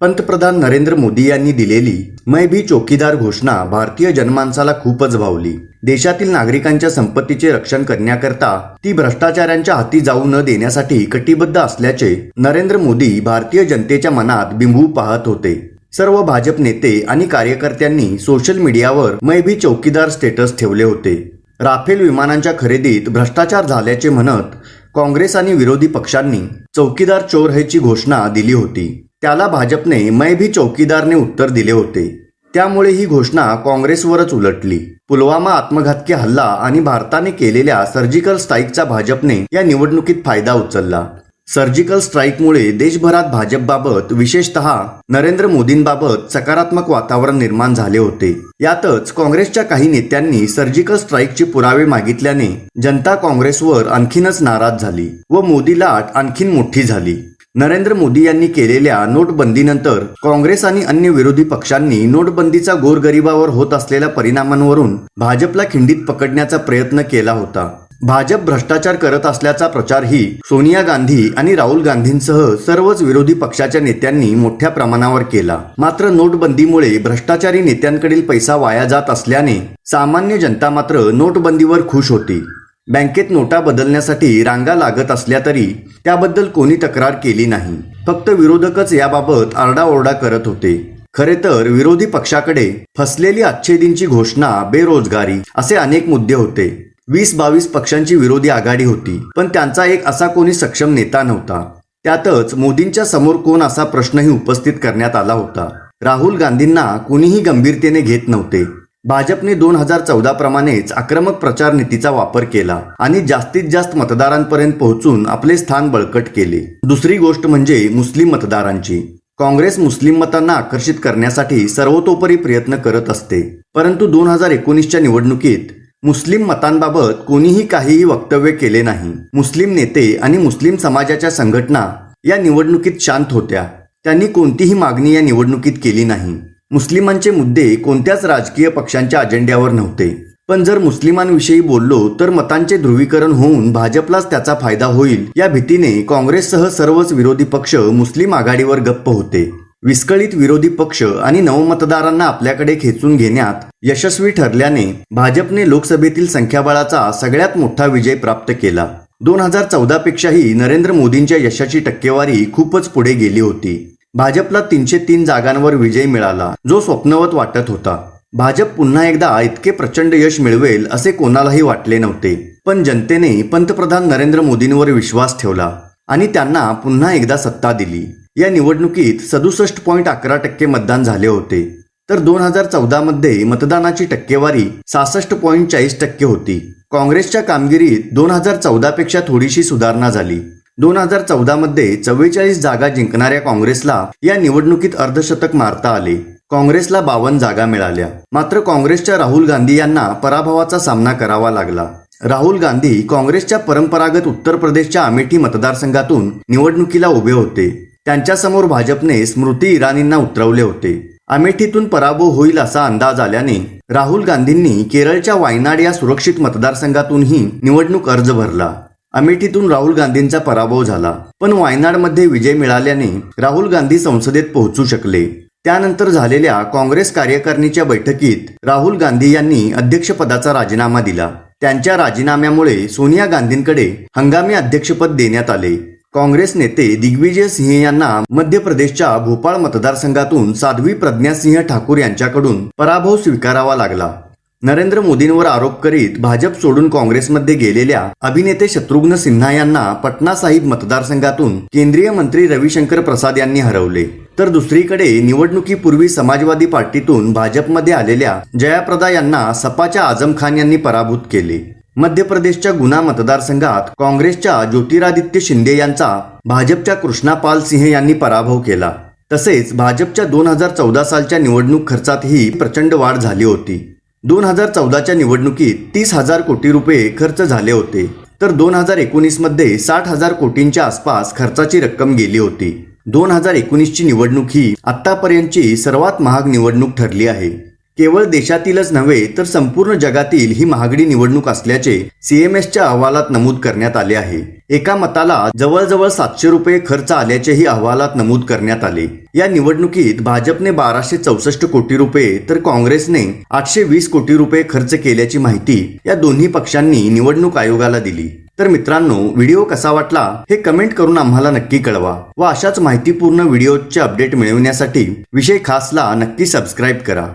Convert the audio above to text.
पंतप्रधान नरेंद्र मोदी यांनी दिलेली मै भी चौकीदार घोषणा भारतीय जनमानसाला खूपच भावली. देशातील नागरिकांच्या संपत्तीचे रक्षण करण्याकरता ती भ्रष्टाचारांच्या हाती जाऊ न देण्यासाठी कटिबद्ध असल्याचे नरेंद्र मोदी भारतीय जनतेच्या मनात बिंबू पाहत होते. सर्व भाजप नेते आणि कार्यकर्त्यांनी सोशल मीडियावर मै भी चौकीदार स्टेटस ठेवले होते. राफेल विमानांच्या खरेदीत भ्रष्टाचार झाल्याचे म्हणत काँग्रेस आणि विरोधी पक्षांनी चौकीदार चोर ह्याची घोषणा दिली होती. त्याला भाजपने मै भी चौकीदारने उत्तर दिले होते. त्यामुळे ही घोषणा काँग्रेसवरच उलटली. पुलवामा आत्मघातकी हल्ला आणि भारताने केलेल्या सर्जिकल स्ट्राईकचा भाजपने या निवडणुकीत फायदा उचलला. सर्जिकल स्ट्राईकमुळे देशभरात भाजपबाबत विशेषतः नरेंद्र मोदींबाबत सकारात्मक वातावरण निर्माण झाले होते. यातच काँग्रेसच्या काही नेत्यांनी सर्जिकल स्ट्राईकचे पुरावे मागितल्याने जनता काँग्रेसवर आणखीनच नाराज झाली व मोदी लाट आणखीन मोठी झाली. नरेंद्र मोदी यांनी केलेल्या नोटबंदीनंतर काँग्रेस आणि अन्य विरोधी पक्षांनी नोटबंदीचा गोरगरिबावर होत असलेल्या परिणामांवरून भाजपला खिंडीत पकडण्याचा प्रयत्न केला होता. भाजप भ्रष्टाचार करत असल्याचा प्रचारही सोनिया गांधी आणि राहुल गांधींसह सर्वच विरोधी पक्षाच्या नेत्यांनी मोठ्या प्रमाणावर केला. मात्र नोटबंदीमुळे भ्रष्टाचारी नेत्यांकडील पैसा वाया जात असल्याने सामान्य जनता मात्र नोटबंदीवर खुश होती. बँकेत नोटा बदलण्यासाठी रांगा लागत असल्या तरी त्याबद्दल कोणी तक्रार केली नाही. फक्त विरोधकच याबाबत आरडाओरडा करत होते. खरे तर विरोधी पक्षाकडे फसलेली अच्छेदींची घोषणा बेरोजगारी असे अनेक मुद्दे होते. वीस बावीस पक्षांची विरोधी आघाडी होती पण त्यांचा एक असा कोणी सक्षम नेता नव्हता. त्यातच मोदींच्या समोर कोण असा प्रश्नही उपस्थित करण्यात आला होता. राहुल गांधींना कुणीही गंभीरतेने घेत नव्हते. भाजपने दोन हजार चौदा प्रमाणेच आक्रमक प्रचार नीतीचा वापर केला आणि जास्तीत जास्त मतदारांपर्यंत पोहोचून आपले स्थान बळकट केले. दुसरी गोष्ट म्हणजे मुस्लिम मतदारांची. काँग्रेस मुस्लिम मतांना आकर्षित करण्यासाठी सर्वतोपरी प्रयत्न करत असते. परंतु दोन हजार एकोणीसच्या निवडणुकीत मुस्लिम मतांबाबत कोणीही काहीही वक्तव्य केले नाही. मुस्लिम नेते आणि मुस्लिम समाजाच्या संघटना या निवडणुकीत शांत होत्या. त्यांनी कोणतीही मागणी या निवडणुकीत केली नाही. मुस्लिमांचे मुद्दे कोणत्याच राजकीय पक्षांच्या अजेंड्यावर नव्हते. पण जर मुस्लिमांविषयी बोललो तर मतांचे ध्रुवीकरण होऊन भाजपलाच त्याचा फायदा होईल. या भीतीने काँग्रेससह सर्वच विरोधी पक्ष मुस्लिम आघाडीवर गप्प होते. विस्कळीत विरोधी पक्ष आणि नवमतदारांना आपल्याकडे खेचून घेण्यात यशस्वी ठरल्याने भाजपने लोकसभेतील संख्याबळाचा सगळ्यात मोठा विजय प्राप्त केला. दोन हजार चौदा पेक्षाही नरेंद्र मोदींच्या यशाची टक्केवारी खूपच पुढे गेली होती. भाजपला तीनशे तीन जागांवर विजय मिळाला जो स्वप्नवत वाटत होता. भाजप पुन्हा एकदा इतके प्रचंड यश मिळवेल असे कोणालाही वाटले नव्हते. पण जनतेने पंतप्रधान नरेंद्र मोदींवर विश्वास ठेवला आणि त्यांना पुन्हा एकदा सत्ता दिली. या निवडणुकीत सदुसष्ट पॉईंट अकरा टक्के मतदान झाले होते. तर दोन हजार चौदा मध्ये मतदानाची टक्केवारी सहासष्ट पॉईंट चाळीस टक्के होती. काँग्रेसच्या कामगिरीत दोन हजार चौदा पेक्षा थोडीशी सुधारणा झाली. दोन हजार चौदामध्ये चव्वेचाळीस जागा जिंकणाऱ्या काँग्रेसला या निवडणुकीत अर्धशतक मारता आले. काँग्रेसला बावन्न जागा मिळाल्या. मात्र काँग्रेसच्या राहुल गांधी यांना पराभवाचा सामना करावा लागला. राहुल गांधी काँग्रेसच्या परंपरागत उत्तर प्रदेशच्या अमेठी मतदारसंघातून निवडणुकीला उभे होते. त्यांच्यासमोर भाजपने स्मृती इराणींना उतरवले होते. अमेठीतून पराभव होईल असा अंदाज आल्याने राहुल गांधींनी केरळच्या वायनाड या सुरक्षित मतदारसंघातूनही निवडणूक अर्ज भरला. अमेठीतून राहुल गांधींचा पराभव झाला. पण वायनाडमध्ये विजय मिळाल्याने राहुल गांधी संसदेत पोहोचू शकले. त्यानंतर झालेल्या काँग्रेस कार्यकारिणीच्या बैठकीत राहुल गांधी यांनी अध्यक्षपदाचा राजीनामा दिला. त्यांच्या राजीनाम्यामुळे सोनिया गांधींकडे हंगामी अध्यक्षपद देण्यात आले. काँग्रेस नेते दिग्विजय सिंह यांना मध्य प्रदेशच्या भोपाळ मतदारसंघातून साध्वी प्रज्ञासिंह ठाकूर यांच्याकडून पराभव स्वीकारावा लागला. नरेंद्र मोदींवर आरोप करीत भाजप सोडून काँग्रेसमध्ये गेलेल्या अभिनेते शत्रुघ्न सिन्हा यांना पटना साहिब मतदारसंघातून केंद्रीय मंत्री रविशंकर प्रसाद यांनी हरवले. तर दुसरीकडे निवडणुकीपूर्वी समाजवादी पार्टीतून भाजपमध्ये आलेल्या जयाप्रदा यांना सपाच्या आझम खान यांनी पराभूत केले. मध्य प्रदेशच्या गुना मतदारसंघात काँग्रेसच्या ज्योतिरादित्य शिंदे यांचा भाजपच्या कृष्णा पाल सिंह यांनी पराभव केला. तसेच भाजपच्या दोन हजार चौदा सालच्या निवडणूक खर्चातही प्रचंड वाढ झाली होती. दोन हजार चौदाच्या निवडणुकीत तीस हजार कोटी रुपये खर्च झाले होते. तर दोन हजार एकोणीसमध्ये साठ हजार कोटींच्या आसपास खर्चाची रक्कम गेली होती. दोन हजार एकोणीसची निवडणूक ही आतापर्यंतची सर्वात महाग निवडणूक ठरली आहे. केवळ देशातीलच नव्हे तर संपूर्ण जगातील ही महागडी निवडणूक असल्याचे सीएमएसच्या अहवालात नमूद करण्यात आले आहे. एका मताला जवळजवळ सातशे रुपये खर्च आल्याचेही अहवालात नमूद करण्यात आले. या निवडणुकीत भाजपने बाराशे चौसष्ट कोटी रुपये तर काँग्रेसने आठशे वीस कोटी रुपये खर्च केल्याची माहिती या दोन्ही पक्षांनी निवडणूक आयोगाला दिली. तर मित्रांनो व्हिडिओ कसा वाटला हे कमेंट करून आम्हाला नक्की कळवा व अशाच माहितीपूर्ण व्हिडिओचे अपडेट मिळवण्यासाठी विषय खासला नक्की सबस्क्राईब करा.